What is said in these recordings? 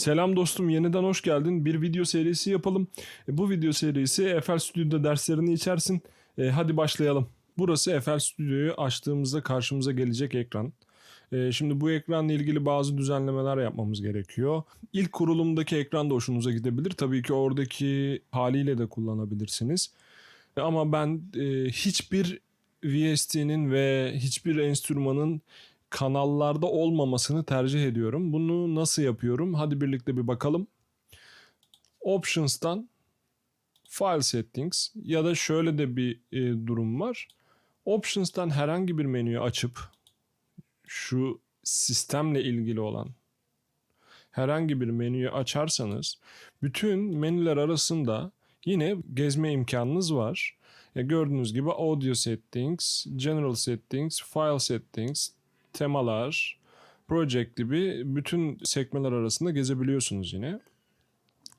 Selam dostum yeniden hoş geldin. Bir video serisi yapalım. E, Bu video serisi FL Studio'da derslerini içersin. E, hadi başlayalım. Burası FL Studio'yu açtığımızda karşımıza gelecek ekran. E, şimdi bu ekranla ilgili bazı düzenlemeler yapmamız gerekiyor. İlk kurulumdaki ekran da hoşunuza gidebilir. Tabii ki oradaki haliyle de kullanabilirsiniz. Ama ben hiçbir VST'nin ve hiçbir enstrümanın kanallarda olmamasını tercih ediyorum. Bunu nasıl yapıyorum? Hadi birlikte bir bakalım. Options'tan File Settings ya da şöyle de bir e, durum var. Options'tan herhangi bir menüyü açıp şu sistemle ilgili olan herhangi bir menüyü açarsanız bütün menüler arasında yine gezme imkanınız var. Ya gördüğünüz gibi Audio Settings, General Settings, File Settings, temalar, project gibi bütün sekmeler arasında gezebiliyorsunuz yine.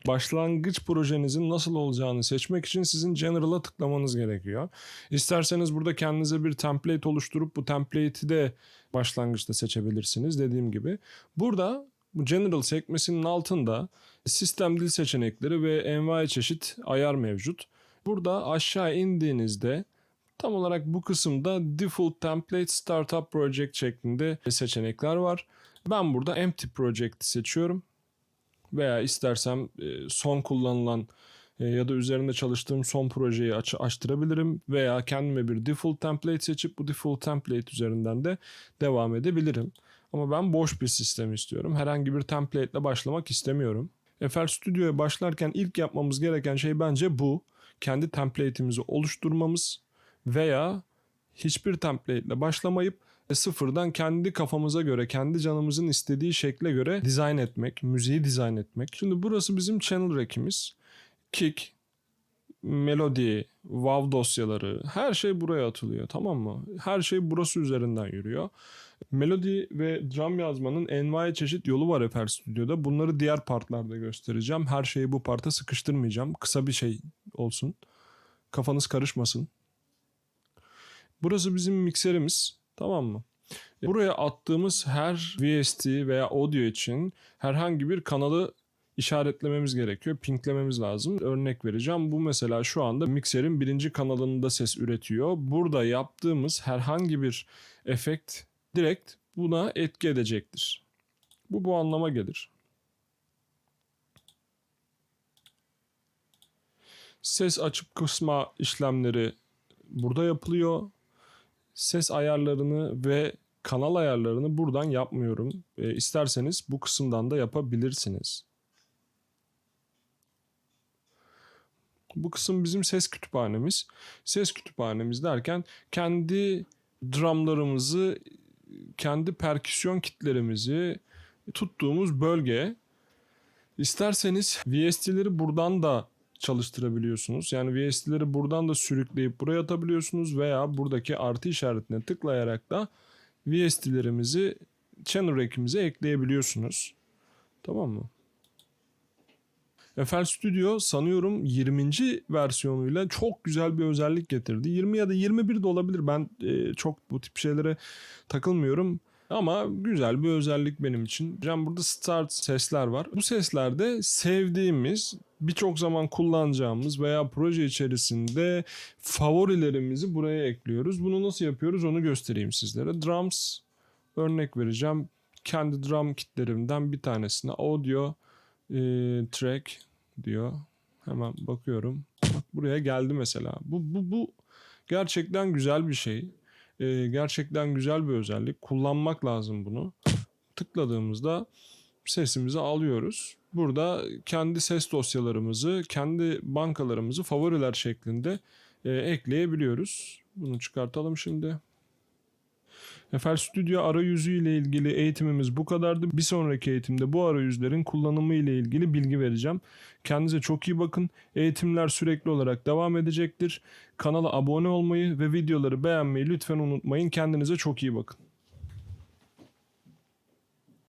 Başlangıç projenizin nasıl olacağını seçmek için sizin General'a tıklamanız gerekiyor. İsterseniz burada kendinize bir template oluşturup bu template'i de başlangıçta seçebilirsiniz dediğim gibi. Burada bu General sekmesinin altında sistem dil seçenekleri ve envai çeşit ayar mevcut. Burada aşağı indiğinizde Tam olarak bu kısımda Default Template Startup Project şeklinde seçenekler var. Ben burada Empty Project'i seçiyorum. Veya istersem e, son kullanılan e, ya da üzerinde çalıştığım son projeyi aç açtırabilirim. Veya kendime bir Default Template seçip bu Default Template üzerinden de devam edebilirim. Ama ben boş bir sistem istiyorum. Herhangi bir template ile başlamak istemiyorum. FL Studio'ya başlarken ilk yapmamız gereken şey bence bu. Kendi template'imizi oluşturmamız veya hiçbir template ile başlamayıp e, sıfırdan kendi kafamıza göre, kendi canımızın istediği şekle göre dizayn etmek, müziği dizayn etmek. Şimdi burası bizim channel rack'imiz. Kick, melodi, WAV dosyaları her şey buraya atılıyor tamam mı? Her şey burası üzerinden yürüyor. Melodi ve drum yazmanın envai çeşit yolu var FL Studio'da. Bunları diğer partlarda göstereceğim. Her şeyi bu parta sıkıştırmayacağım. Kısa bir şey olsun. Kafanız karışmasın. Burası bizim mikserimiz. Tamam mı? Buraya attığımız her VST veya audio için herhangi bir kanalı işaretlememiz gerekiyor. Pinklememiz lazım. Örnek vereceğim. Bu mesela şu anda mikserin birinci kanalında ses üretiyor. Burada yaptığımız herhangi bir efekt direkt buna etki edecektir. Bu bu anlama gelir. Ses açıp kısma işlemleri burada yapılıyor ses ayarlarını ve kanal ayarlarını buradan yapmıyorum. E, isterseniz bu kısımdan da yapabilirsiniz. Bu kısım bizim ses kütüphanemiz. Ses kütüphanemiz derken kendi drumlarımızı, kendi perküsyon kitlerimizi tuttuğumuz bölge. İsterseniz VST'leri buradan da çalıştırabiliyorsunuz. Yani VST'leri buradan da sürükleyip buraya atabiliyorsunuz veya buradaki artı işaretine tıklayarak da VST'lerimizi channel rack'imize ekleyebiliyorsunuz. Tamam mı? FL Studio sanıyorum 20. versiyonuyla çok güzel bir özellik getirdi. 20 ya da 21 de olabilir. Ben e, çok bu tip şeylere takılmıyorum. Ama güzel bir özellik benim için. Can burada start sesler var. Bu seslerde sevdiğimiz, birçok zaman kullanacağımız veya proje içerisinde favorilerimizi buraya ekliyoruz. Bunu nasıl yapıyoruz onu göstereyim sizlere. Drums örnek vereceğim. Kendi drum kitlerimden bir tanesine audio e, track diyor. Hemen bakıyorum. Bak buraya geldi mesela. Bu bu bu gerçekten güzel bir şey. E, gerçekten güzel bir özellik. Kullanmak lazım bunu. Tıkladığımızda sesimizi alıyoruz. Burada kendi ses dosyalarımızı, kendi bankalarımızı favoriler şeklinde e, ekleyebiliyoruz. Bunu çıkartalım şimdi. FL Studio arayüzü ile ilgili eğitimimiz bu kadardı. Bir sonraki eğitimde bu arayüzlerin kullanımı ile ilgili bilgi vereceğim. Kendinize çok iyi bakın. Eğitimler sürekli olarak devam edecektir. Kanala abone olmayı ve videoları beğenmeyi lütfen unutmayın. Kendinize çok iyi bakın.